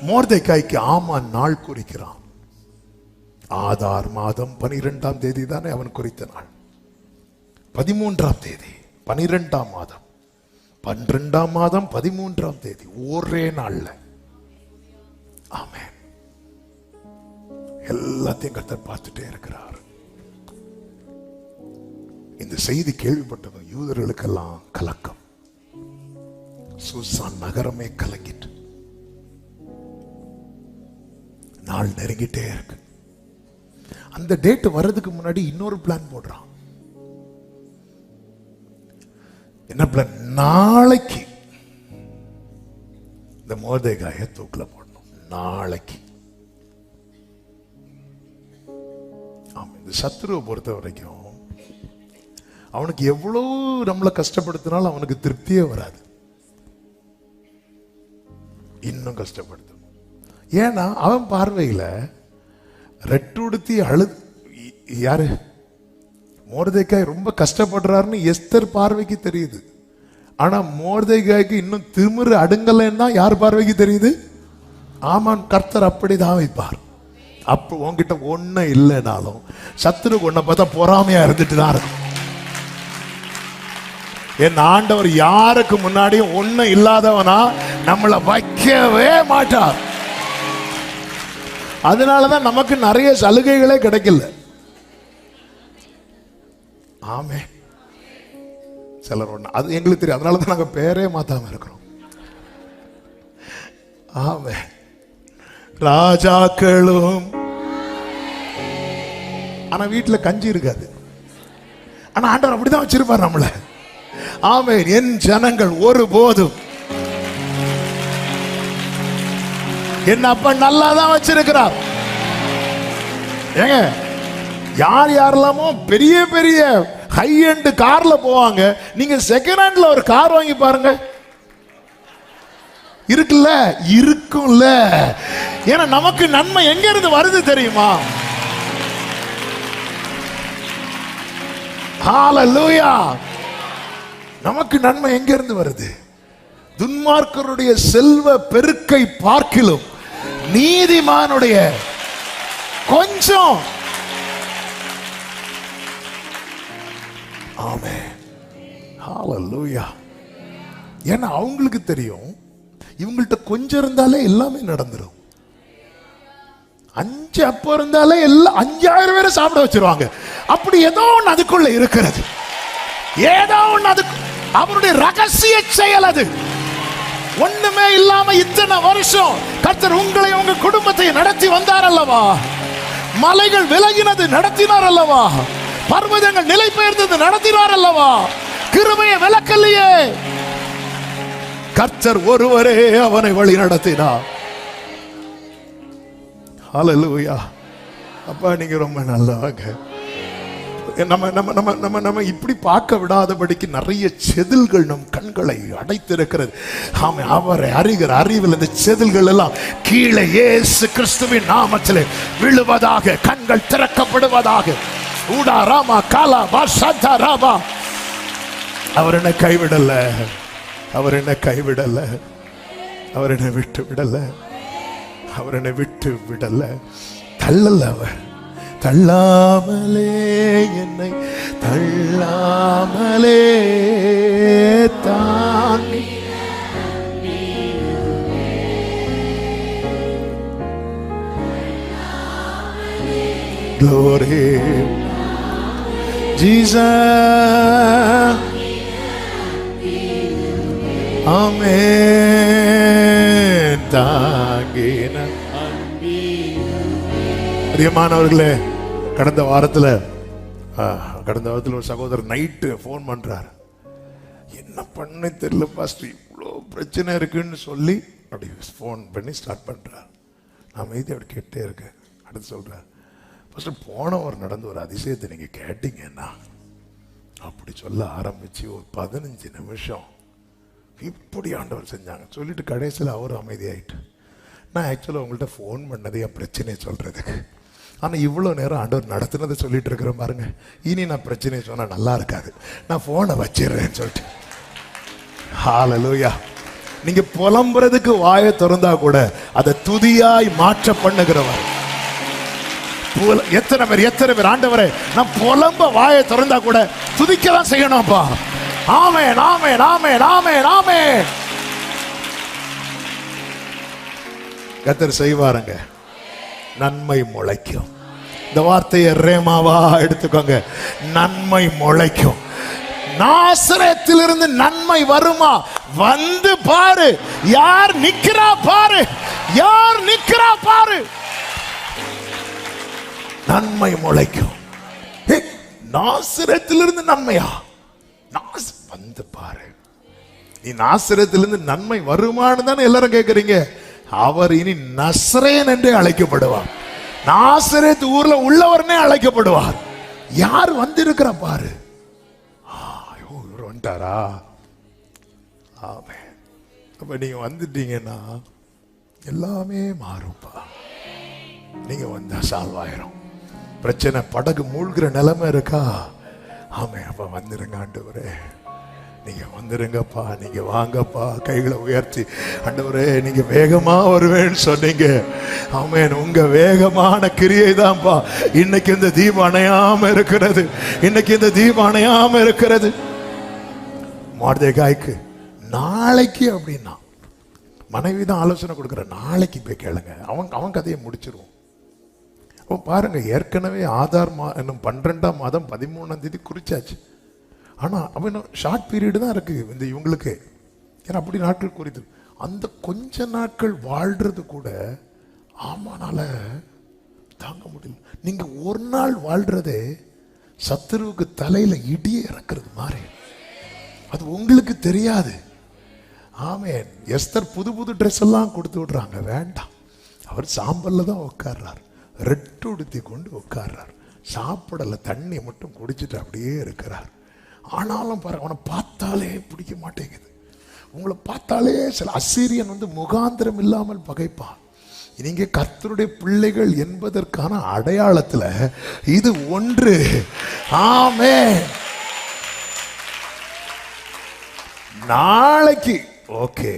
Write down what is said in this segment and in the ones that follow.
மோர்தைக்காய்க்கு ஆமான் நாள் குறிக்கிறான். ஆதார் மாதம் பனிரெண்டாம் தேதி தானே அவன் குறித்த நாள். பதிமூன்றாம் தேதி பனிரெண்டாம் மாதம். பன்னிரெண்டாம் மாதம் பதிமூன்றாம் தேதி ஒரே நாள்ல. ஆமென். எல்லாத்தையும் கர்த்தர் பார்த்துட்டே இருக்கிறார். இந்த செய்தி கேள்விப்பட்டதும் யூதர்களுக்கெல்லாம் கலக்கம். சூசான் நகரமே கலங்கிட்டு. நாள் நெருங்கிட்டே இருக்கு. அந்த டேட் வர்றதுக்கு முன்னாடி இன்னொரு பிளான் போடுறான். என்ன பிளான் நாளைக்கு. இந்த மோதேகாய தூக்கில் போடணும். நாளைக்கு. ஆமாம் இந்த சத்ருவை பொறுத்த வரைக்கும் அவனுக்கு எவ்வளவு நம்மளை கஷ்டப்படுத்தினாலும் அவனுக்கு திருப்தியே வராது. இன்னும் கஷ்டப்படுத்த ஏன்னா அவன் பார்வையில் ரெட்டுடுத்தி அழு யாரு? மோர்தேக்காய் ரொம்ப கஷ்டப்படுறாருன்னு எஸ்தர் பார்வைக்கு தெரியுது. ஆனால் மோர்தேக்காய்க்கு இன்னும் திமிரு அடுங்கலைன்னா யார் பார்வைக்கு தெரியுது? ஆமான் கர்த்தர் அப்படிதான் வைப்பார். அப்போ உன்கிட்ட ஒன்றும் இல்லைனாலும் சத்துரு உன்னை பார்த்தா பொறாமையாக இருந்துட்டு தான் இருக்கும் என் ஆண்டவர் யாருக்கு முன்னாடியும் ஒன்றும் இல்லாதவனா நம்மளை வைக்கவே மாட்டார். அதனாலதான் நமக்கு நிறைய சலுகைகளே கிடைக்கல. ஆமே. சிலர் ஒண்ணு அது எங்களுக்கு தெரியும். அதனால தான் நாங்க பேரே மாற்றாமல் இருக்கிறோம். ஆமே. ராஜாக்களும். ஆனா வீட்டில் கஞ்சி இருக்காது. ஆனா ஆண்டவர் அப்படிதான் வச்சிருப்பார் நம்மளை. ஆமே என் ஜனங்கள் ஒருபோதும் என் அப்பா நல்லா தான் வச்சிருக்கிறார். ஏங்க யார் யாரெல்லாமோ பெரிய பெரிய ஹை எண்ட் கார்ல போவாங்க. நீங்க செகண்ட் ஹேண்ட்ல ஒரு கார் வாங்கி பாருங்க. இருக்குல்ல? இருக்கும்ல. ஏன்னா நமக்கு நன்மை எங்க இருந்து வருது தெரியுமா? ஹalleluya நமக்கு நன்மை எங்க இருந்து வருது? துன்மார்க்கருடைய செல்வ பெருக்கை பார்க்கிலும் நீதிமானுடைய கொஞ்சம். ஆமே ஹalleluya ஏன்னா அவங்களுக்கு தெரியும் இவங்கள்ட்ட கொஞ்சம் இருந்தாலே எல்லாமே நடந்துடும் அஞ்சு அப்போ இருந்தாலே எல்லாம் அஞ்சாயிரம் பேரை சாப்பிட வச்சிருவாங்க. அப்படி ஏதோ ஒன்று அதுக்குள்ள இருக்கிறது. ஏதோ ஒண்ணு அதுக்கு அவருடைய ரகசிய செயல் அது. ஒண்ணுமே இல்லாம இத்தனை வருஷம் கர்த்தர் உங்களை உங்க குடும்பத்தை நடத்தி வந்தார் அல்லவா மலைகள் விலகினது நடத்தினார் அல்லவா பர்வதங்கள் நிலை பெயர்ந்தது நடத்தினார் அல்லவா கிருபையை விளக்கலையே. கர்த்தர் ஒருவரே அவனை வழி நடத்தினார். ஹalleluya அப்பா நீங்க ரொம்ப நல்லவங்க நம்ம நம்ம நம்ம நம்ம நம்ம இப்படி பார்க்க விடாதபடிக்கு நிறைய செதில்கள் நம் கண்களை அடைத்திருக்கிறது. ஆமை அவரை அறிகிற அறிவில் இந்த செதில்கள் எல்லாம் கீழே இயேசு கிறிஸ்துவின் நாமத்தில் விழுவதாக கண்கள் திறக்கப்படுவதாக. ஊடா ராமா காலா பாஷா ராமா அவர் என்ன கைவிடல. அவர் என்ன கைவிடல. அவர் என்ன விட்டு விடல. அவர் என்ன விட்டு விடல. தள்ளல அவர். தள்ளாமலே என்னை தள்ளாமலே தாங்கி Glory, Jesus. ஆமென் தாங்கின பிரியமானவர்களே கடந்த வாரத்தில் கடந்த வாரத்தில் ஒரு சகோதரர் நைட்டு ஃபோன் பண்ணுறார் என்ன பண்ண தெரியல பாஸ்டர் இவ்வளோ பிரச்சனை இருக்குன்னு சொல்லி அப்படி ஃபோன் பண்ணி ஸ்டார்ட் பண்ணுறார் நான் அமைதி அப்படி கேட்டே இருக்கேன். அடுத்து சொல்கிறார் ஃபஸ்ட்டு போனவர் நடந்த ஒரு அதிசயத்தை நீங்கள் கேட்டீங்கன்னா அப்படி சொல்ல ஆரம்பித்து ஒரு பதினஞ்சு நிமிஷம் இப்படி ஆண்டவர் செஞ்சாங்க. சொல்லிட்டு கடைசியில் அவர் அமைதியாயிட்டு நான் ஆக்சுவலாக உங்கள்கிட்ட ஃபோன் பண்ணது என் பிரச்சனையை சொல்கிறதுக்கு ஆனால் இவ்வளோ நேரம் ஆண்டவர் நடத்துனதை சொல்லிட்டு இருக்கிறேன் பாருங்க. இனி நான் பிரச்சனையை சொன்னால் நல்லா இருக்காது. நான் ஃபோனை வச்சிடுறேன்னு சொல்லிட்டு. ஹாலலூயா நீங்க புலம்புறதுக்கு வாயை திறந்தா கூட அதை துதியாய் மாற்ற பண்ணுகிறவர். எத்தனை பேர் எத்தனை பேர் ஆண்டவரே நான் புலம்ப வாயை திறந்தா கூட துதிக்க தான் செய்யணும்ப்பா. ஆமே நாமே நாமே நாமே நாமே கத்தர் செய்வாருங்க. நன்மை முளைக்கும். இந்த வார்த்தையை ரேமாவா எடுத்துக்கோங்க. நன்மை முளைக்கும். நாசரத்திலிருந்து நன்மை வருமா? வந்து பாரு. யார் நிக்கிறா பாரு. யார் நிக்கிறா பாரு. நன்மை முளைக்கும். நாசிரத்திலிருந்து நாசரத்திலிருந்து நன்மையா? நாச வந்து பாரு. நீ நாசரத்திலிருந்து நன்மை வருமானு தானே எல்லாரும் கேட்குறீங்க அவர் இனி நசரேன் என்றே அழைக்கப்படுவார். நாசரேத் ஊர்ல உள்ளவர்னே அழைக்கப்படுவார். யார் வந்திருக்கிற பாரு. ஆ, இவர் வந்துட்டாரா? ஆமே அப்ப நீங்க வந்துட்டீங்கன்னா எல்லாமே மாறும்ப்பா நீங்க வந்தா சால்வ் ஆயிரும் பிரச்சனை படகு மூழ்கிற நிலைமை இருக்கா? ஆமே அப்ப வந்துருங்க ஆண்டவரே. நீங்க வந்துருங்கப்பா நீங்க வாங்கப்பா கைகளை உயர்த்தி. அண்டவரே நீங்க வேகமா வருவேன்னு சொன்னீங்க. அவன் உங்க வேகமான கிரியை தான்ப்பா இன்னைக்கு இந்த தீபம் அணையாம இருக்கிறது. இன்னைக்கு இந்த தீபம் அணையாம இருக்கிறது. மார்தேகாய்க்கு நாளைக்கு அப்படின்னா மனைவி தான் ஆலோசனை கொடுக்குற நாளைக்கு போய் கேளுங்க. அவன் அவன் கதையை முடிச்சிருவோம். அப்போ பாருங்க ஏற்கனவே ஆதார் மா இன்னும் பன்னிரெண்டாம் மாதம் பதிமூணாம் தேதி குறிச்சாச்சு. ஆனால் அவன் ஷார்ட் பீரியடு தான் இருக்குது இந்த இவங்களுக்கு. ஏன்னா அப்படி நாட்கள் குறித்து. அந்த கொஞ்ச நாட்கள் வாழ்கிறது கூட ஆமானால தாங்க முடியல. நீங்கள் ஒரு நாள் வாழ்கிறதே சத்துருவுக்கு தலையில் இடியே இறக்குறது மாதிரி. அது உங்களுக்கு தெரியாது. ஆமே எஸ்தர் புது புது ட்ரெஸ் எல்லாம் கொடுத்து விடுறாங்க. வேண்டாம். அவர் சாம்பலில் தான் உட்கார்றார். ரெட்டு உடுத்தி கொண்டு உட்கார்றார். சாப்பிடல தண்ணி மட்டும் குடிச்சிட்டு அப்படியே இருக்கிறார். ஆனாலும் பாரு அவனை பார்த்தாலே பிடிக்க மாட்டேங்குது. உங்களை பார்த்தாலே சில அசீரியன் வந்து முகாந்திரம் இல்லாமல் பகைப்பான் நீங்க கர்த்தருடைய பிள்ளைகள் என்பதற்கான அடையாளத்துல இது ஒன்று. ஆமே நாளைக்கு ஓகே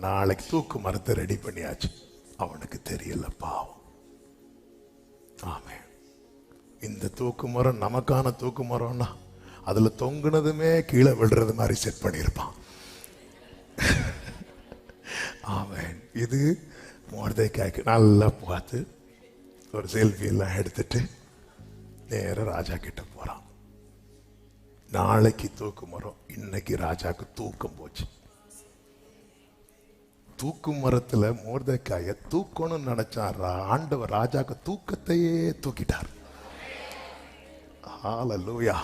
நாளைக்கு தூக்கு மரத்தை ரெடி பண்ணியாச்சு. அவனுக்கு தெரியல பாவம். ஆமே இந்த தூக்கு மரம் நமக்கான தூக்கு மரம்னா அதில் தொங்குனதுமே கீழே விழுறது மாதிரி செட் பண்ணியிருப்பான். ஆமென். இது மோர்தைக்காய்க்கு நல்லா பார்த்து ஒரு செல்ஃபி எல்லாம் எடுத்துட்டு நேராக ராஜா கிட்ட போகிறான் நாளைக்கு தூக்கு மரம் இன்னைக்கு ராஜாவுக்கு தூக்கம் போச்சு. தூக்கு மரத்தில் மோர்தக்காய தூக்கணும்னு நினைச்சான் ரா- ஆண்டவர் ராஜாக்கு தூக்கத்தையே தூக்கிட்டார். ஹalleluya.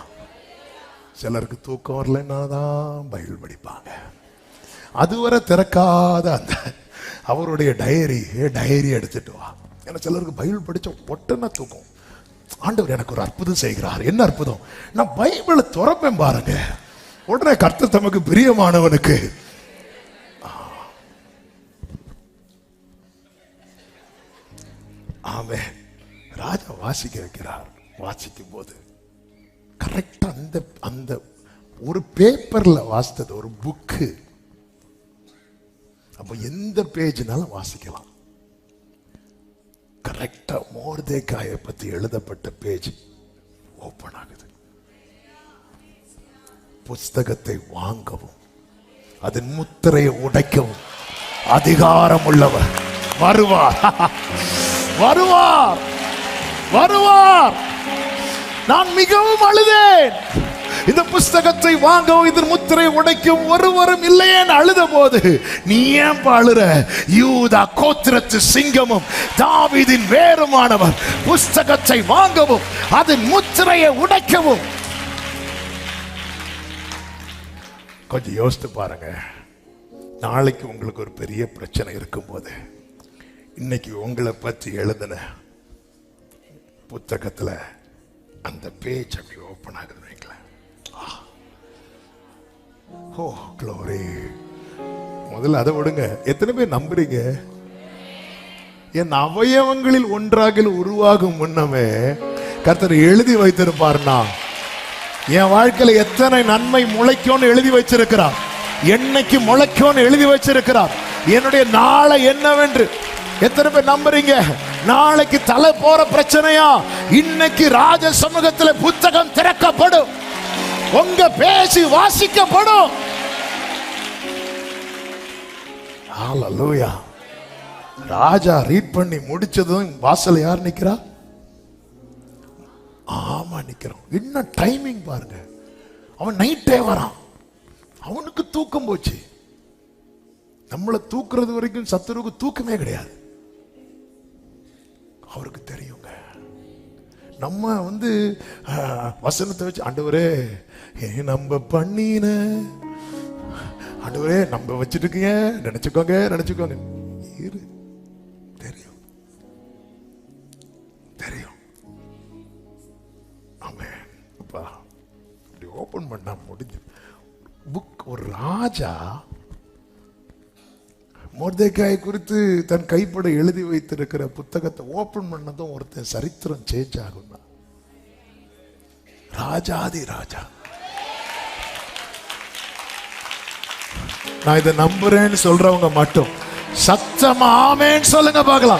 சிலருக்கு தூக்கம் வரலன்னா தான் பைபிள் படிப்பாங்க. அதுவரை திறக்காத அந்த அவருடைய டைரி டைரி எடுத்துட்டு வா. ஏன்னா சிலருக்கு பைபிள் படித்த ஒட்டுன்னா தூக்கம். ஆண்டவர் எனக்கு ஒரு அற்புதம் செய்கிறார். என்ன அற்புதம்? நான் பைபிளை துறப்பேன் பாருங்க. உடனே கர்த்தர் தமக்கு பிரியமானவனுக்கு. ஆமே ராஜா வாசிக்க வைக்கிறார். வாசிக்கும் போது கரெக்டாக அந்த அந்த ஒரு பேப்பர்ல வாசித்தது ஒரு புக்கு அப்போ எந்த பேஜ்னாலும் வாசிக்கலாம். கரெக்டா மோர்தேக்காயை பத்தி எழுதப்பட்ட பேஜ் ஓப்பன் ஆகுது. புஸ்தகத்தை வாங்கவும் அதன் முத்திரையை உடைக்கவும் அதிகாரம் உள்ளவர். வருவார். வருவார். வருவார். நான் மிகவும் அழுதேன். இந்த புஸ்தகத்தை வாங்கவும் இதன் முத்திரை உடைக்கும் ஒருவரும் இல்லையேன்னு அழுத போது நீ ஏன் அழுற? யூதா கோத்திரத்து சிங்கமும் தாவிதின் வேறுமானவர் புஸ்தகத்தை வாங்கவும் அதன் முத்திரையை உடைக்கவும். கொஞ்சம் யோசித்து பாருங்க. நாளைக்கு உங்களுக்கு ஒரு பெரிய பிரச்சனை இருக்கும்போது இன்னைக்கு உங்களை பற்றி எழுதின புத்தகத்தில் அந்த பேஜ் அப்படி ஓப்பன் ஆகுது வைங்களேன். ஓ க்ளோரி முதல்ல அதை விடுங்க. எத்தனை பேர் நம்புறீங்க? என் அவயவங்களில் ஒன்றாக உருவாகும் முன்னமே கர்த்தர் எழுதி வைத்திருப்பார்னா. என் வாழ்க்கையில எத்தனை நன்மை முளைக்கும்னு எழுதி வச்சிருக்கிறார். என்னைக்கு முளைக்கும்னு எழுதி வச்சிருக்கிறார். என்னுடைய நாளை என்னவென்று. எத்தனை பேர் நம்புறீங்க? நாளைக்கு தலை போற பிரச்சனையா? இன்னைக்கு ராஜ சமூகத்துல புத்தகம் திறக்கப்படும். உங்க பேசி வாசிக்கப்படும். ராஜா ரீட் பண்ணி முடிச்சதும் வாசல் யார் நிக்கிறா? ஆமா நிக்கிறோம். என்ன டைமிங் பாருங்க. அவன் நைட்டே வரான். அவனுக்கு தூக்கம் போச்சு. நம்மளை தூக்குறது வரைக்கும் சத்துருவுக்கு தூக்கமே கிடையாது. அவருக்கு தெரியுங்க. நம்ம வந்து வசனத்தை வச்சு ஆண்டவரே ஏன் நம்ம பண்ணின ஆண்டவரே நம்ம வச்சுட்டு இருக்கீங்க நினைச்சுக்கோங்க நினைச்சுக்கோங்க. இரு. மொர்தேக்காயை குறித்து தன் கைப்பட எழுதி வைத்திருக்கிற புத்தகத்தை ஓப்பன் பண்ணதும் ஒருத்தன் சரித்திரம் சேஞ்ச் ஆகும்னா. ராஜாதி ராஜா. நான் இதை நம்புறேன்னு சொல்றவங்க மட்டும். சத்தம் ஆமேன்னு சொல்லுங்க பார்க்கலாம்.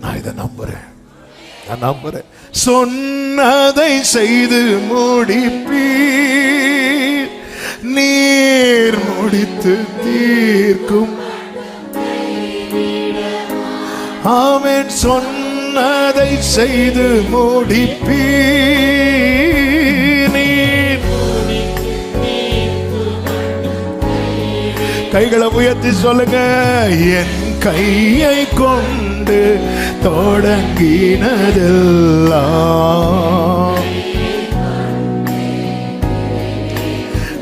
நான் இதை நம்புறேன். நான் நம்புறேன். சொன்னதை செய்து முடிப்பீ முடித்து தீர்க்கும். ஆமேன் சொன்னதை செய்து முடிப்பீர் கைகளை உயர்த்தி சொல்லுங்க என் கையை கொண்டு தொடங்கினதெல்லாம்.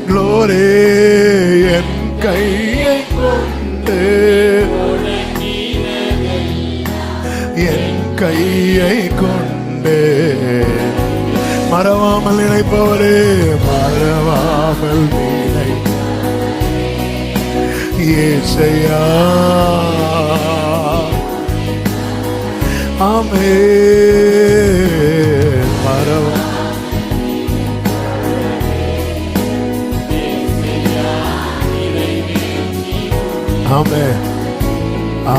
க்ளோரே என் கையை கொண்டு என் கையை கொண்டு. மறவாமல் நினைப்பவரே மறவாமல் நினை ஏசையா. ஆமே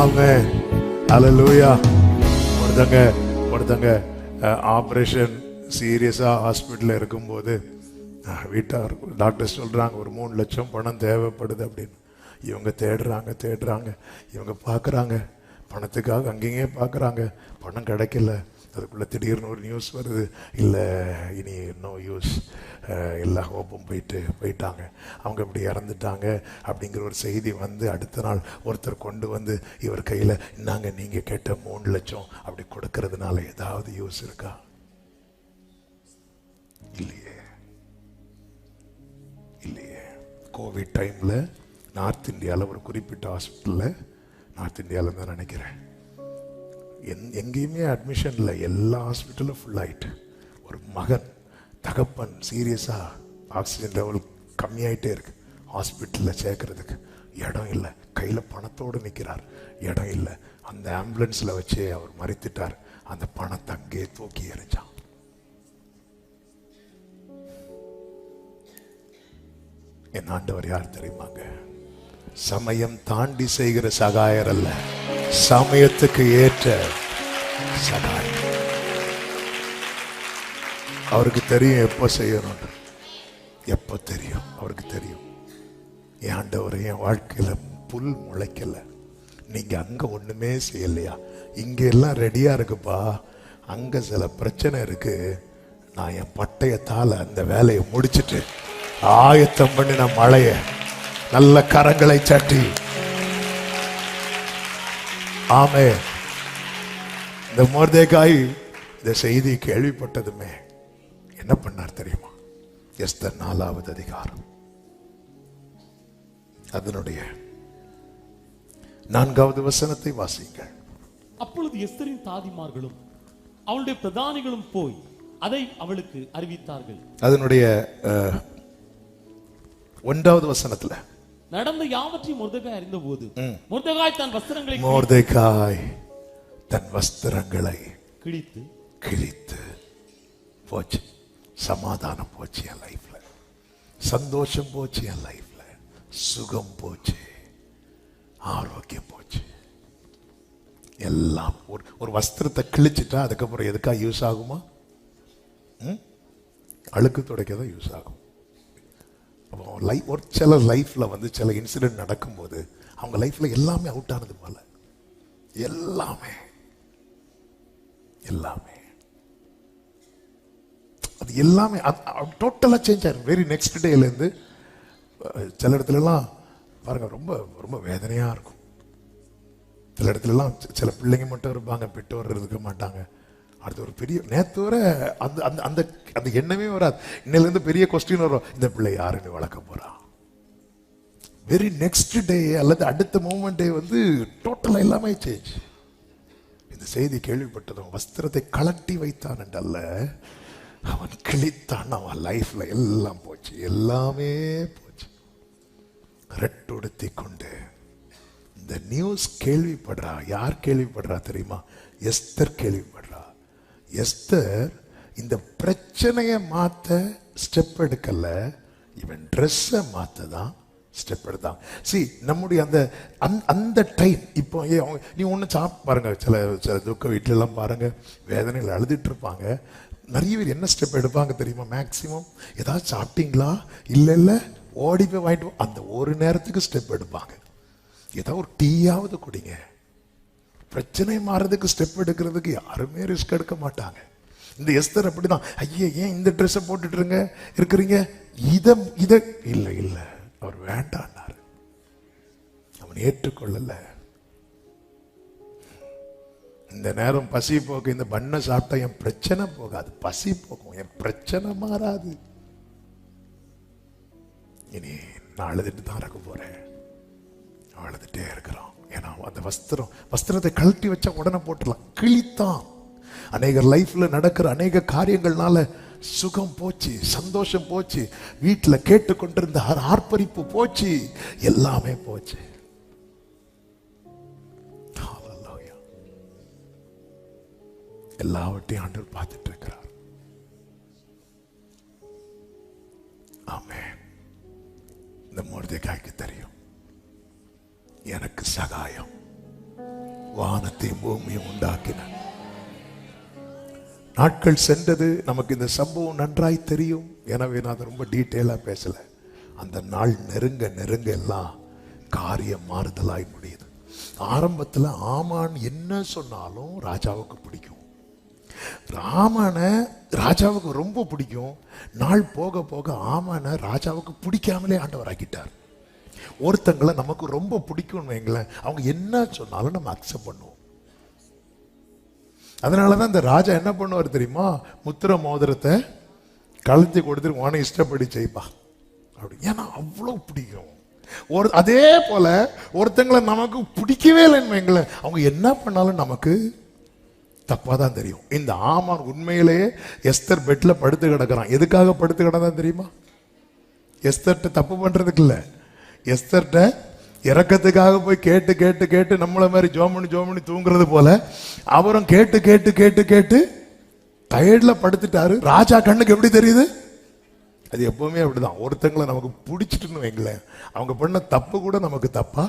ஆமே அலலூயா ஒருத்தங்க ஒருத்தங்க ஆப்ரேஷன் சீரியஸாக ஹாஸ்பிட்டலில் இருக்கும்போது வீட்டாக வீட்டார் டாக்டர் சொல்கிறாங்க ஒரு மூணு லட்சம் பணம் தேவைப்படுது அப்படின்னு. இவங்க தேடுறாங்க தேடுறாங்க. இவங்க பார்க்குறாங்க பணத்துக்காக அங்கேயே பார்க்குறாங்க பணம் கிடைக்கல. அதுக்குள்ளே திடீர்னு ஒரு நியூஸ் வருது. இல்லை இனி நோ யூஸ் எல்லா ஹோப்பும் போயிட்டு போயிட்டாங்க. அவங்க இப்படி இறந்துட்டாங்க அப்படிங்கிற ஒரு செய்தி வந்து அடுத்த நாள் ஒருத்தர் கொண்டு வந்து இவர் கையில் நாங்கள் நீங்கள் கேட்ட மூணு லட்சம் அப்படி கொடுக்கறதுனால ஏதாவது யூஸ் இருக்கா? இல்லையே. இல்லையே. கோவிட் டைமில் நார்த் இந்தியாவில் ஒரு குறிப்பிட்ட ஹாஸ்பிட்டலில் நார்த் இந்தியாவில் தான் நினைக்கிறேன். எங் எங்கேயுமே அட்மிஷன் இல்லை. எல்லா ஹாஸ்பிட்டலும் ஃபுல் ஆகிட்டு ஒரு மகன் தகப்பன் சீரியஸாக ஆக்சிஜன் லெவல் கம்மியாயிட்டே இருக்கு. ஹாஸ்பிட்டலில் சேர்க்கறதுக்கு இடம் இல்லை. கையில் பணத்தோடு நிற்கிறார் இடம் இல்லை. அந்த ஆம்புலன்ஸில் வச்சே அவர் மறித்துட்டார். அந்த பணத்தை அங்கேயே தூக்கி எறிஞ்சான். என் ஆண்டவர் யார் தெரியுமாங்க? சமயம் தாண்டி செய்கிற சகாயர் அல்ல. சமயத்துக்கு ஏற்ற சகாயர் அவருக்கு தெரியும் எப்போ செய்யணும் எப்போ தெரியும்? அவருக்கு தெரியும். என் ஆண்டவர் என் வாழ்க்கையில புல் முளைக்கல. நீங்கள் அங்கே ஒன்றுமே செய்யலையா? இங்கே எல்லாம் ரெடியாக இருக்குப்பா. அங்கே சில பிரச்சனை இருக்கு. நான் என் பட்டயத்தால் அந்த வேலையை முடிச்சிட்டு ஆயத்தம் பண்ணின மழையை நல்ல கரங்களை சாட்டி ஆமே இந்த மோர்தேகாய் இந்த செய்தி கேள்விப்பட்டதுமே என்ன பண்ணார் தெரியுமா? எஸ்தர் நாலாவது அதிகாரம். அதனுடைய நான்காவது வசனத்தை வாசிங்கள் அப்பொழுது எஸ்தரின் தாதிமார்களும் அவளுடைய பிரதானிகளும் போய் அதை அவளுக்கு அறிவித்தார்கள். அதனுடைய ஒன்றாவது வசனத்துல நடந்த யாவற்றையும் முருதகாய் அறிந்தபோது முருதகாய் தன் வஸ்திரங்களை மோர்தேகாய் தன் வஸ்திரங்களை சந்தோஷம் போச்சு என் லைஃப்ல சுகம் போச்சு. ஆரோக்கியம் போச்சு. எல்லாம் ஒரு ஒரு வஸ்திரத்தை கிழிச்சிட்டா அதுக்கப்புறம் எதுக்கா யூஸ் ஆகுமா? அழுக்கு துடைக்க தான் யூஸ் ஆகும். லைஃப் ஒரு சில லைஃப்ல வந்து சில இன்சிடென்ட் நடக்கும்போது அவங்க லைஃப்பில் எல்லாமே அவுட் ஆனது போல. எல்லாமே. எல்லாமே. அது எல்லாமே டோட்டலாக சேஞ்ச் ஆயிரும். வெரி நெக்ஸ்ட் டேலேருந்து சில இடத்துலலாம் பாருங்க ரொம்ப ரொம்ப வேதனையாக இருக்கும். சில இடத்துலலாம் சில பிள்ளைங்க மட்டும் இருப்பாங்க பெற்றோர் இருக்க மாட்டாங்க. அடுத்து ஒரு பெரிய நேற்று வர அந்த அந்த அந்த அந்த எண்ணமே வராது. இன்னிலேருந்து பெரிய கொஸ்டின் வரும். இந்த பிள்ளை யாருன்னு வளர்க்க போறா? வெரி நெக்ஸ்ட் டே அல்லது அடுத்த மூமெண்டே வந்து டோட்டலாக எல்லாமே சேஞ்ச் இந்த செய்தி கேள்விப்பட்டதும் வஸ்திரத்தை கலட்டி வைத்தான் என்றல்ல. அவன் கிழித்தான். அவன் லைஃப்ல எல்லாம் போச்சு. எல்லாமே போச்சு. ரெட்டுடுத்தி கொண்டு இந்த நியூஸ் கேள்விப்படுறா. யார் கேள்விப்படுறா தெரியுமா? எஸ்தர் கேள்விப்படுறா. எஸ்தர் இந்த பிரச்சனையை மாற்ற ஸ்டெப் எடுக்கலை. இவன் ட்ரெஸ்ஸை மாற்ற தான் ஸ்டெப் எடுத்தான். சி நம்முடைய அந்த அந் அந்த டைம் இப்போ ஏ, அவங்க- நீ ஒன்று சாப் பாருங்க சில சில துக்க வீட்டிலலாம் பாருங்கள் பாருங்க வேதனையில் அழுதுட்டு இருப்பாங்க நிறைய பேர் என்ன ஸ்டெப் எடுப்பாங்க தெரியுமா? மேக்ஸிமம் ஏதாவது சாப்பிட்டீங்களா? இல்லை இல்லை ஓடி போய் வாங்கிட்டு அந்த ஒரு நேரத்துக்கு ஸ்டெப் எடுப்பாங்க. ஏதோ ஒரு டீயாவது குடிங்க. பிரச்சனை மாறதுக்கு ஸ்டெப் எடுக்கிறதுக்கு யாருமே ரிஸ்க் எடுக்க மாட்டாங்க. இந்த எஸ்தர் அப்படிதான். ஐயே ஏன் இந்த ட்ரெஸ்ஸை போட்டுட்டுருங்க? இருக்கிறீங்க? இதை இதை இல்லை இல்லை. அவர் வேண்டான்னார். அவன் ஏற்றுக்கொள்ளலை. இந்த நேரம் பசி போக்கு இந்த பண்ணை சாப்பிட்டா என் பிரச்சனை போகாது. பசி போகும் என் பிரச்சனை மாறாது. இனி நான் அழுதுட்டு தான் இருக்க போகிறேன் அழுதுகிட்டே இருக்கிறோம். ஏன்னா அந்த வஸ்திரம் வஸ்திரத்தை கழட்டி வச்சா உடனே போட்டுடலாம். கிழித்தான். அநேக லைஃப்பில் நடக்கிற அநேக காரியங்கள்னால சுகம் போச்சு சந்தோஷம் போச்சு. வீட்டில் கேட்டுக்கொண்டிருந்த ஆர்ப்பரிப்பு போச்சு. எல்லாமே போச்சு. எல்லாவற்றையும் ஆண்டவர் பார்த்துட்டு இருக்கிறார் ஆமே இந்த மூர்த்தி காய்க்கு தெரியும். எனக்கு சகாயம். வானத்தையும் பூமியும் உண்டாக்கின. நாட்கள் சென்றது நமக்கு இந்த சம்பவம் நன்றாய் தெரியும். எனவே நான் அதை ரொம்ப டீட்டெயிலாக பேசலை. அந்த நாள் நெருங்க நெருங்க எல்லாம் காரியம் மாறுதலாய் முடியுது. ஆரம்பத்தில் ஆமான் என்ன சொன்னாலும் ராஜாவுக்கு பிடிக்கும். ராமனை ராஜாவுக்கு ரொம்ப பிடிக்கும். நாள் போக போக ஆமான ராஜாவுக்கு பிடிக்காமலே ஆண்டவர் ஆக்கிட்டார் ஒருத்தங்களை நமக்கு ரொம்ப பிடிக்கும்னு வைங்களேன் அவங்க என்ன சொன்னாலும் நம்ம அக்செப்ட் பண்ணுவோம். அதனால தான் இந்த ராஜா என்ன பண்ணுவார் தெரியுமா? முத்திர மோதிரத்தை கழுத்தி கொடுத்துட்டு உன இஷ்டப்படி செய்ப்பா. அப்படி. ஏன்னா அவ்வளோ பிடிக்கும். ஒரு அதே போல ஒருத்தங்களை நமக்கு பிடிக்கவே இல்லைன்னு வைங்களேன் அவங்க என்ன பண்ணாலும் நமக்கு தப்பாக தான் தெரியும். இந்த ஆமான் உண்மையிலேயே எஸ்தர் பெட்டில் படுத்து கிடக்குறான். எதுக்காக படுத்து கிடந்தான் தெரியுமா? எஸ்தர்கிட்ட தப்பு பண்றதுக்கு இல்லை. எஸ்தர்ட இறக்கத்துக்காக போய் கேட்டு கேட்டு கேட்டு நம்மளை மாதிரி ஜோமணி ஜோமணி தூங்குறது போல அவரும் கேட்டு கேட்டு கேட்டு கேட்டு டயர்டில் படுத்துட்டாரு. ராஜா கண்ணுக்கு எப்படி தெரியுது? அது எப்பவுமே அப்படிதான். ஒருத்தங்களை நமக்கு பிடிச்சிட்டுன்னு வைங்களேன். அவங்க பண்ண தப்பு கூட நமக்கு தப்பா?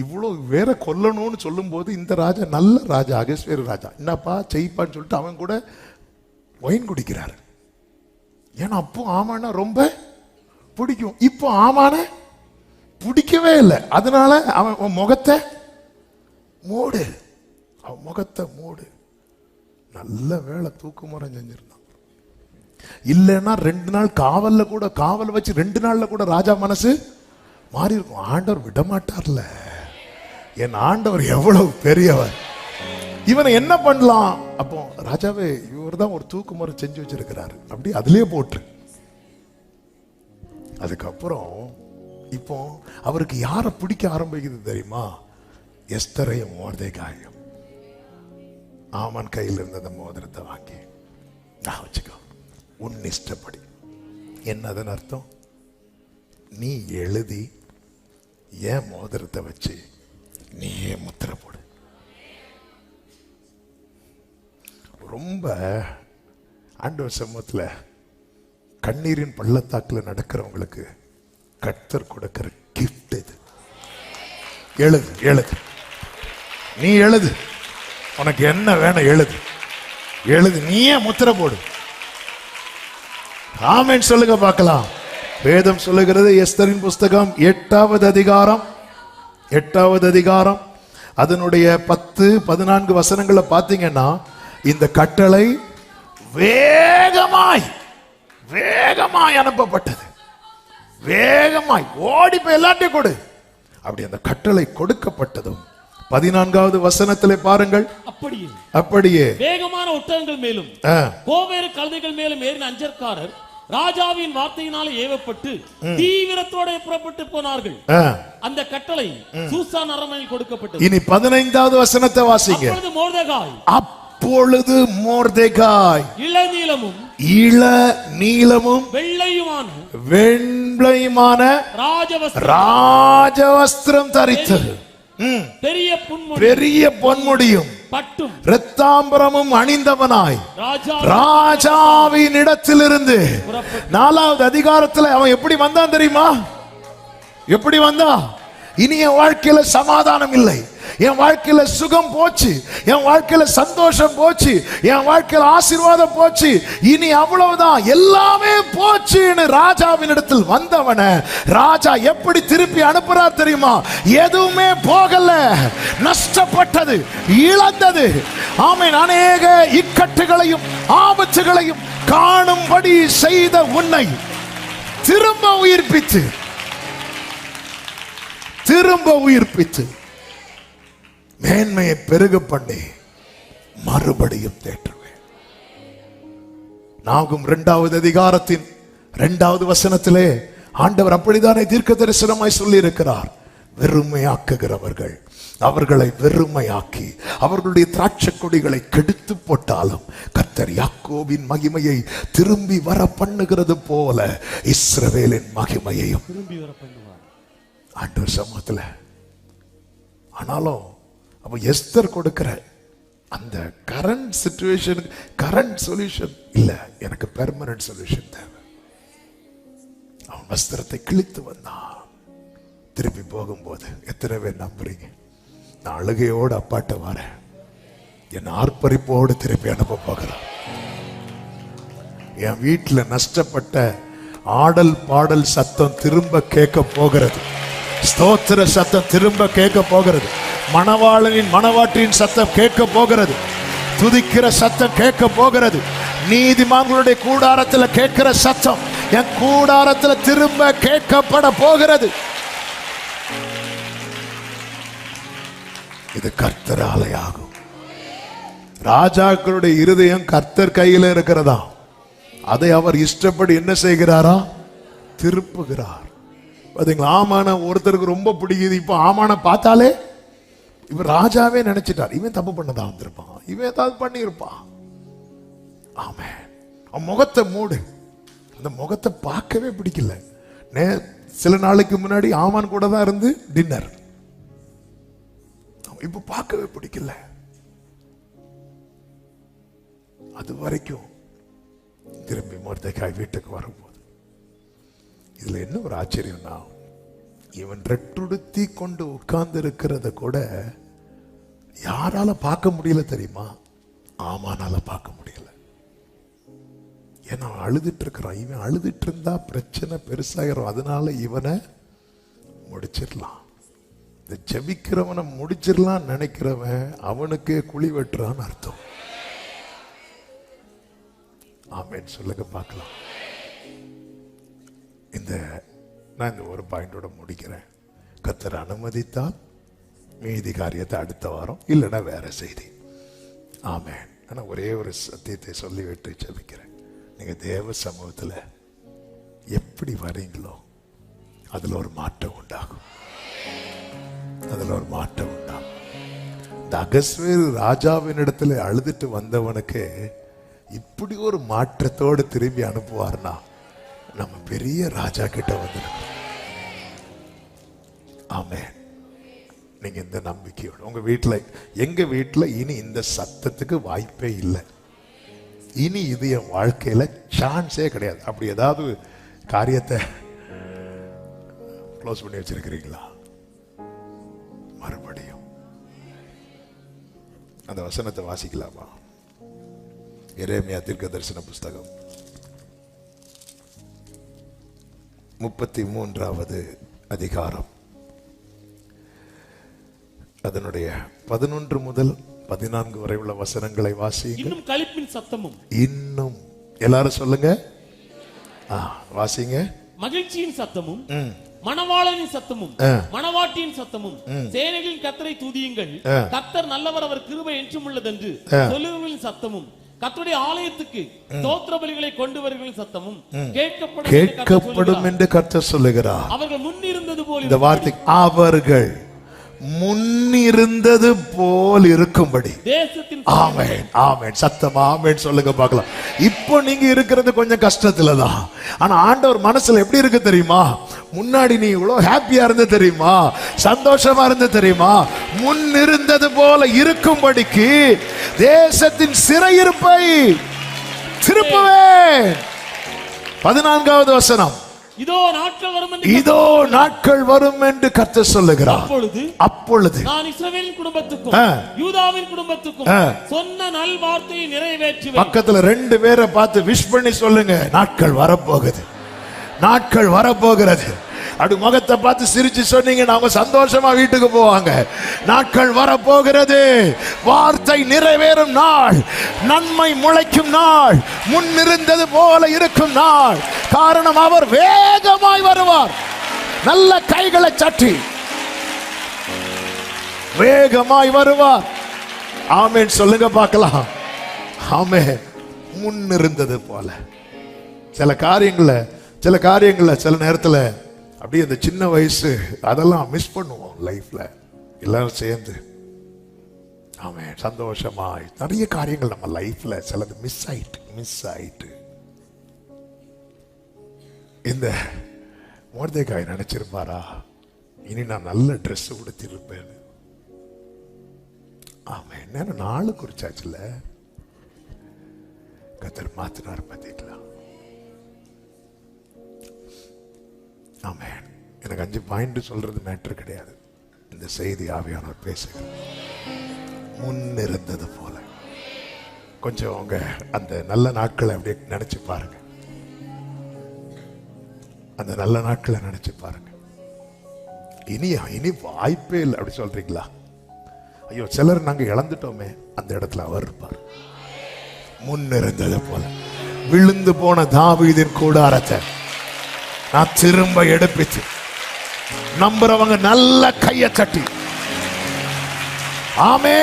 இவ்வளோ வேற கொல்லணும்னு சொல்லும்போது இந்த ராஜா நல்ல ராஜா அகஸ்வேர ராஜா. என்னப்பா செய்ப்பான்னு சொல்லிட்டு அவன் கூட ஒயின் குடிக்கிறாரு. ஏன்னா அப்போ ஆமானா ரொம்ப பிடிக்கும். இப்போ ஆமான பிடிக்கவே இல்லை. அதனால அவன் உன் முகத்தை மூடு. அவன் முகத்தை மூடு. நல்ல வேலை தூக்குமுறை செஞ்சிருந்தான். இல்லைன்னா ரெண்டு நாள் காவல்ல கூட காவல் வச்சு ரெண்டு நாள்ல கூட ராஜா மனசு மாறி இருக்கும் ஆண்டவர் விடமாட்டார்ல. என் ஆண்டவர் எவ்வளவு பெரியவர். இவனை என்ன பண்ணலாம்? அப்போ ராஜாவே இவர் தான் ஒரு தூக்குமுறை செஞ்சு வச்சிருக்கிறாரு. அப்படி அதுலயே போட்டு அதுக்கப்புறம் இப்போ அவருக்கு யாரை பிடிக்க ஆரம்பிக்குது தெரியுமா? எஸ்தரையும் காயம் ஆமன் கையில் இருந்த அந்த மோதிரத்தை வாங்கி நான் வச்சுக்கோ. உன் இஷ்டப்படி. என்ன அதன் அர்த்தம்? நீ எழுதி ஏன் மோதிரத்தை வச்சு நீயே முத்திரை போடு. ரொம்ப ஆண்டவர் சமூகத்தில் கண்ணீரின் பள்ளத்தாக்குல நடக்கிறவங்களுக்கு கர்த்தர் கொடுக்கிற கிஃப்ட் இது. எழுது எழுது. நீ எழுது. உனக்கு என்ன வேணும் எழுது. எழுது நீயே முத்திரை போடு. ஆமேன் சொல்லுங்க பார்க்கலாம். வேதம் சொல்லுகிறது எஸ்தரின் புஸ்தகம் எட்டாவது அதிகாரம். எட்டாவது அதிகாரம். அதனுடைய பத்து பதினான்கு வசனங்களை பார்த்தீங்கன்னா இந்த கட்டளை வேகமாய் வேகமாய் அனுப்பப்பட்டது. வேகமாய் ஓடி போய் எல்லாத்தையும் கொடு. அப்படி அந்த கட்டளை கொடுக்கப்பட்டதும் பதினான்காவது வசனத்திலே பாருங்கள். அப்படியே. அப்படியே. வேகமான ஒட்டகங்கள் மேலும் கோவேறு கழுதைகள் மேலும் ஏறின அஞ்சற்காரர் ராஜாவின் வார்த்தையினாலே ஏவப்பட்டு தீவிரத்தோட புறப்பட்டு போனார்கள். அந்த கட்டளை சூசான் அரண்மனையில் கொடுக்கப்பட்டது. இனி பதினைந்தாவது வசனத்தை வாசிங்க. அப்பொழுது மோர்தகாய் அப்பொழுது மோர்தேகாய் இளநீலமும் இள நீலமும் வெள்ளையுமான வெண்மையுமான ராஜவஸ்திரம் ராஜவஸ்திரம் தரித்தது. பெரிய பெரிய பொன்முடியும் பட்டும் இரத்தாம்பரமும் அணிந்தவனாய். ராஜா ராஜாவின் இடத்திலிருந்து நாலாவது அதிகாரத்துல அவன் எப்படி வந்தான் தெரியுமா? எப்படி வந்தா இனி என் வாழ்க்கையில சமாதானம் இல்லை. என் வாழ்க்கையில சுகம் போச்சு. என் வாழ்க்கையில சந்தோஷம் போச்சு. என் வாழ்க்கையில ஆசீர்வாதம் போச்சு. இனி அவ்வளவுதான். எல்லாமே போச்சுன்னு ராஜாவின் இடத்தில் வந்தவன ராஜா எப்படி திருப்பி அனுப்புறார் தெரியுமா? எதுவுமே போகல. நஷ்டப்பட்டது இழந்தது. ஆமை அநேக இக்கட்டுகளையும் ஆபத்துகளையும் காணும்படி செய்த உன்னை திரும்ப உயிர்ப்பித்து திரும்ப உயிர்ப்பித்து மேன்மையை பெருக பண்ணி மறுபடியும் தேற்றுவேன். நாகும் இரண்டாவது அதிகாரத்தின் இரண்டாவது வசனத்திலே ஆண்டவர் அப்படித்தானே தீர்க்க தரிசனமாய் சொல்லி இருக்கிறார் வெறுமையாக்குகிறவர்கள் அவர்களை வெறுமையாக்கி அவர்களுடைய திராட்சை கொடிகளை கெடுத்து போட்டாலும் கத்தர் யாக்கோவின் மகிமையை திரும்பி வர பண்ணுகிறது போல இஸ்ரவேலின் மகிமையையும் திரும்பி வர ஆண்டவர் சமூகத்துல. ஆனாலும் அப்போ எஸ்தர் கொடுக்குற அந்த கரண்ட் சுச்சுவேஷன் கரண்ட் சொல்யூஷன் இல்ல எனக்கு பெர்மனன்ட் சொல்யூஷன் தேவை. அவன் வஸ்திரத்தை கிழித்து வந்தான். திருப்பி போகும்போது எத்தனை பேர் நம்புறீங்க? நான் அழுகையோடு அப்பாட்ட வரேன். என் ஆர்ப்பரிப்போடு திருப்பி அனுப்ப போகிறேன். என் வீட்டுல நஷ்டப்பட்ட ஆடல் பாடல் சத்தம் திரும்ப கேட்க போகிறது. ஸ்தோத்திர சத்தம் திரும்ப கேட்க போகிறது. மணவாளனின் மணவாட்டியின் சத்தம் கேட்க போகிறது. துதிக்கிற சத்தம் கேட்க போகிறது. நீதிமான்களுடைய கூடாரத்தில் கேட்கிற சத்தம் என் கூடாரத்தில் திரும்ப கேட்கப்பட போகிறது. இது கர்த்தராலேயாகும் ராஜாக்களுடைய இருதயம் கர்த்தர் கையில இருக்கிறதா அதை அவர் இஷ்டப்படி என்ன செய்கிறாரா? திருப்புகிறார். பார்த்தீங்களா ஆமான ஒருத்தருக்கு ரொம்ப பிடிக்குது. இப்போ ஆமான பார்த்தாலே இவன் ராஜாவே நினைச்சிட்டார். இவன் தப்பு பண்ணதா வந்திருப்பான். இவன் ஏதாவது பண்ணியிருப்பான். ஆமே அவன் முகத்தை மூடு. அந்த முகத்தை பார்க்கவே பிடிக்கல. நே சில நாளைக்கு முன்னாடி ஆமான் கூட தான் இருந்து டின்னர் இப்ப பார்க்கவே பிடிக்கல. அது வரைக்கும் திரும்பி மொர்தக்காய் வீட்டுக்கு வருவோம் இதுல என்ன ஒரு ஆச்சரியம்னா இவன் ரெட்டுடுத்தி கொண்டு உட்கார்ந்து இருக்கிறத கூட யாரால பார்க்க முடியல தெரியுமா? ஆமானால பார்க்க முடியல. ஏன்னா அழுதுட்டு இருக்கிறான் இவன் அழுதுட்டு இருந்தா பிரச்சனை பெருசாயிரும். அதனால இவனை முடிச்சிடலாம். இந்த ஜபிக்கிறவனை முடிச்சிடலாம் நினைக்கிறவன் அவனுக்கே குழி வெட்டுறான்னு அர்த்தம். ஆமேன்னு சொல்லுங்க பார்க்கலாம். இந்த நான் இந்த ஒரு பாயிண்டோட முடிக்கிறேன். கத்தர் அனுமதித்தால் மீதி காரியத்தை அடுத்த வாரம் இல்லைன்னா வேற செய்தி. ஆமேன். ஆனால் ஒரே ஒரு சத்தியத்தை சொல்லிவிட்டு ஜபிக்கிறேன். நீங்கள் தேவ சமூகத்தில் எப்படி வரீங்களோ அதில் ஒரு மாற்றம் உண்டாகும். அதில் ஒரு மாற்றம் உண்டாகும். இந்த அகஸ்வேரு ராஜாவின் இடத்துல அழுதுட்டு வந்தவனுக்கு இப்படி ஒரு மாற்றத்தோடு திரும்பி அனுப்புவார்னா நம்ம பெரிய ராஜா கிட்ட வந்துருக்கோம். ஆமே நீங்க இந்த நம்பிக்கையோடு உங்க வீட்டில் எங்க வீட்டில் இனி இந்த சத்தத்துக்கு வாய்ப்பே இல்லை. இனி இது என் வாழ்க்கையில சான்ஸே கிடையாது. அப்படி ஏதாவது காரியத்தை க்ளோஸ் பண்ணி வச்சிருக்கிறீங்களா? மறுபடியும். அந்த வசனத்தை வாசிக்கலாமா? இறைமையா தீர்க்க தரிசன புஸ்தகம். முப்பத்தி மூன்றாவது அதிகாரம். அதனுடைய பதினொன்று முதல் பதினான்கு வரை உள்ள வசனங்களை வாசிங்க இன்னும் களிப்பின் சத்தமும். இன்னும். எல்லாரும் சொல்லுங்க. வாசிங்க. மகிழ்ச்சியின் சத்தமும் மணவாளனின் சத்தமும். மணவாட்டியின் சத்தமும். சேனைகளின் கத்தரை துதியுங்கள். கத்தர் நல்லவர் அவர் கிருபை என்றும் உள்ளதென்று சொல்லுவர்களின் சத்தமும். கர்த்தருடைய ஆலயத்துக்கு ஸ்தோத்திர பலிகளை கொண்டு வருவர்களின் சத்தமும் கேட்கப்படும் கேட்கப்படும். என்று கர்த்தர் சொல்லுகிறார். அவர்கள் முன்னிருந்தது போல் இந்த வார்த்தை அவர்கள். முன்னிருந்தது போல் இருக்கும்படி. ஆமென் ஆமென். சத்தம் ஆமென் சொல்லுங்க பார்க்கலாம். இப்போ நீங்க இருக்கிறது கொஞ்சம் கஷ்டத்துல தான் ஆனா ஆண்டவர் மனசுல எப்படி இருக்கு தெரியுமா? முன்னாடி நீ இவ்வளவு ஹாப்பியா இருந்த தெரியுமா? சந்தோஷமா இருந்த தெரியுமா? முன் இருந்தது போல இருக்கும்படிக்கு தேசத்தின் சிறையிருப்பை திருப்புவேன். பதினான்காவது வசனம். இதோ நாட்கள் வரும் என்று இதோ நாட்கள் வரும் என்று கர்த்தர் சொல்லுகிறார். அப்பொழுது அப்பொழுது. நான் இஸ்ரவேலின் குடும்பத்துக்கும். யூதாவின் குடும்பத்துக்கும். சொன்ன நல் வார்த்தையை நிறைவேற்றுவேன். பக்கத்துல ரெண்டு பேரை பார்த்து விஷ் பண்ணி சொல்லுங்க நாட்கள் வரப்போகுது. நாட்கள் வரப்போகிறது. அப்படி முகத்தை பார்த்து சிரிச்சு சொன்னீங்கன்னா அவங்க சந்தோஷமா வீட்டுக்கு போவாங்க. நாட்கள் வரப்போகிறது. வார்த்தை நிறைவேறும் நாள். நன்மை முளைக்கும் நாள். முன்னிருந்தது போல இருக்கும் நாள். காரணம் அவர் வேகமாய் வருவார். நல்ல கைகளை சற்றி வேகமாய் வருவார். ஆமேன். சொல்லுங்க பார்க்கலாம். ஆமே முன்னிருந்தது போல. சில காரியங்களை சில காரியங்களை சில நேரத்தில் அப்படியே அந்த சின்ன வயசு அதெல்லாம் மிஸ் பண்ணுவோம் லைஃப்ல எல்லாரும் சேர்ந்து. ஆமாம் சந்தோஷமாய். நிறைய காரியங்கள் நம்ம லைஃப்ல சிலது மிஸ் ஆயிட்டு மிஸ் ஆயிட்டு. இந்த மோர்தேக்காய் நினைச்சிருப்பாரா? இனி நான் நல்ல ட்ரெஸ் உடுத்திருப்பேன் ஆமாம் என்ன நாளு குறிச்சாச்சுல கத்தர் மாத்தினார் பார்த்தீங்களா ஆமென் எனக்கு அஞ்சு பாயிண்ட் சொல்றது மேட்ரு கிடையாது. இந்த செய்தி ஆவியானவர் பேசுகிறேன் முன் இருந்தது போல. கொஞ்சம் அவங்க அந்த நல்ல நாட்களை அப்படியே நினைச்சு பாருங்க. அந்த நல்ல நாட்களை நினைச்சு பாருங்க. இனி இனி வாய்ப்பே இல்லை அப்படி சொல்றீங்களா? ஐயோ சிலர் நாங்க இழந்துட்டோமே அந்த இடத்துல அவர் இருப்பார். முன்னிருந்தது போல. விழுந்து போன தாவீதின் கூடாரத்தை நான் திரும்ப எடுப்பிச்சு. நம்புறவங்க நல்ல கைய தட்டி. ஆமே